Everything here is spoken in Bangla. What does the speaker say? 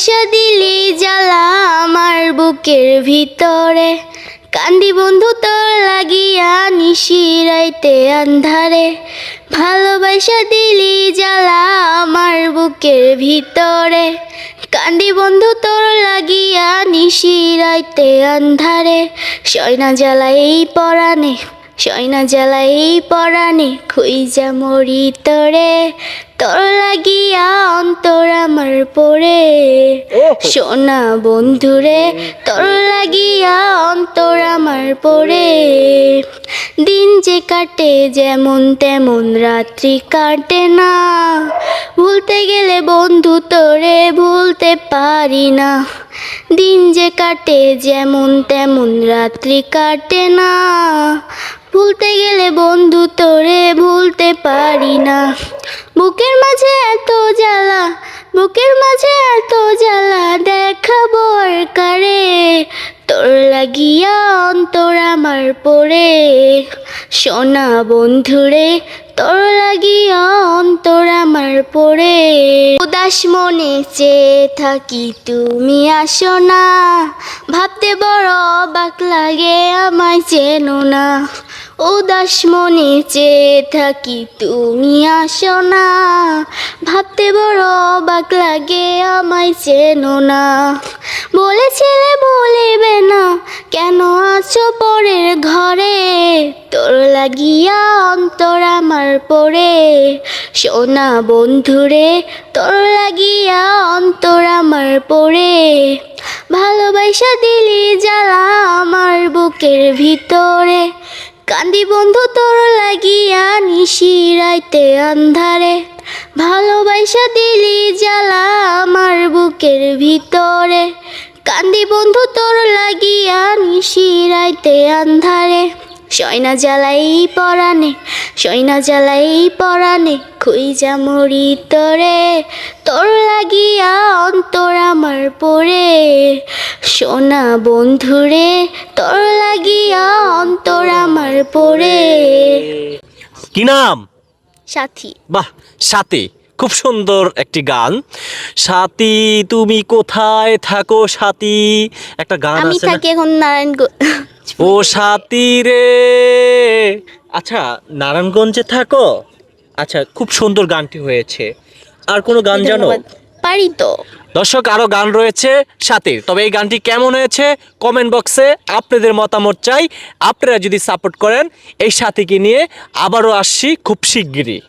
ভালোবাসা দিলি জ্বালা আমার বুকের ভিতরে। কান্দি বন্ধু তোর লাগিয়া নিশিরাইতে আন্ধারে। ভালোবাসা দিলি জ্বালা আমার বুকের ভিতরে। কান্দি বন্ধু তোর লাগিয়া নিশিরাইতে আন্ধারে। সয়না জ্বালা এই পরাণে সয়না জ্বালাই পরাণে খুইজা মরি তোরে। তোর লাগিয়া অন্তর আমার পড়ে। সোনা বন্ধুরে তোর লাগিয়া অন্তর আমার পড়ে। দিন যে কাটে যেমন তেমন রাত্রি কাটে না। ভুলতে গেলে বন্ধু তোরে ভুলতে পারি না। দিন যে কাটে যেমন তেমন রাত্রি কাটে না। ভুলতে গেলে বন্ধু তোরে ভুলতে পারি না। বুকের মাঝে এত জ্বালা, বুকের মাঝে এত জ্বালা, দেখাবো আর কারে? তোর লাগিয়া অন্তর আমার পড়ে। সোনা বন্ধুরে তোর লাগিয়া অন্তর আমার পড়ে। উদাস মনে চেয়ে থাকি তুমি আসো না। ভাবতে বড় অবাক লাগে আমায় চেনো না। উদাস মনে চেয়ে থাকি তুমি আসো না। ভাবতে বড় অবাক লাগে, আমায় চেনো না। বলেছিলে বলিবে না, কেন আছো পরের ঘরে? তোর লাগিয়া অন্তর আমার পড়ে সোনা বন্ধুরে, তোর লাগিয়া অন্তর আমার পড়ে ভালোবাসা দিলি জ্বালা আমার বুকের ভিতরে। কান্দি বন্ধু তোর লাগিয়া নিশি রাইতে আন্ধারে ভালোবাসা দিলি জ্বালা আমার বুকের ভিতরে। কান্দি বন্ধু তোর লাগিয়া নিশি রাইতে আন্ধারে সয়না জ্বালাই পরাণে সয়না জ্বালাই পরাণে খুইজা মরি তোরে তোর লাগিয়া অন্তর আমার পড়ে সোনা বন্ধুরে তোর লাগিয়া অন্তর আমার পড়ে কি নাম? সাথী। বাহ সাথী খুব সুন্দর একটি গান। সাথী তুমি কোথায় থাকো সাথী? একটা গান আমি আছে না? থাকি এখন নারায়ণগঞ্জ। ও সাথী রে। আচ্ছা নারায়ণগঞ্জে থাকো? আচ্ছা খুব সুন্দর গানটি হয়েছে। আর কোনো গান জানো। পারি তো। দর্শক আরও গান রয়েছে সাথীর। তবে এই গানটি কেমন হয়েছে কমেন্ট বক্সে আপনাদের মতামত চাই। আপনারা যদি সাপোর্ট করেন এই সাথীকে নিয়ে আবারও আসছি খুব শিগগিরই।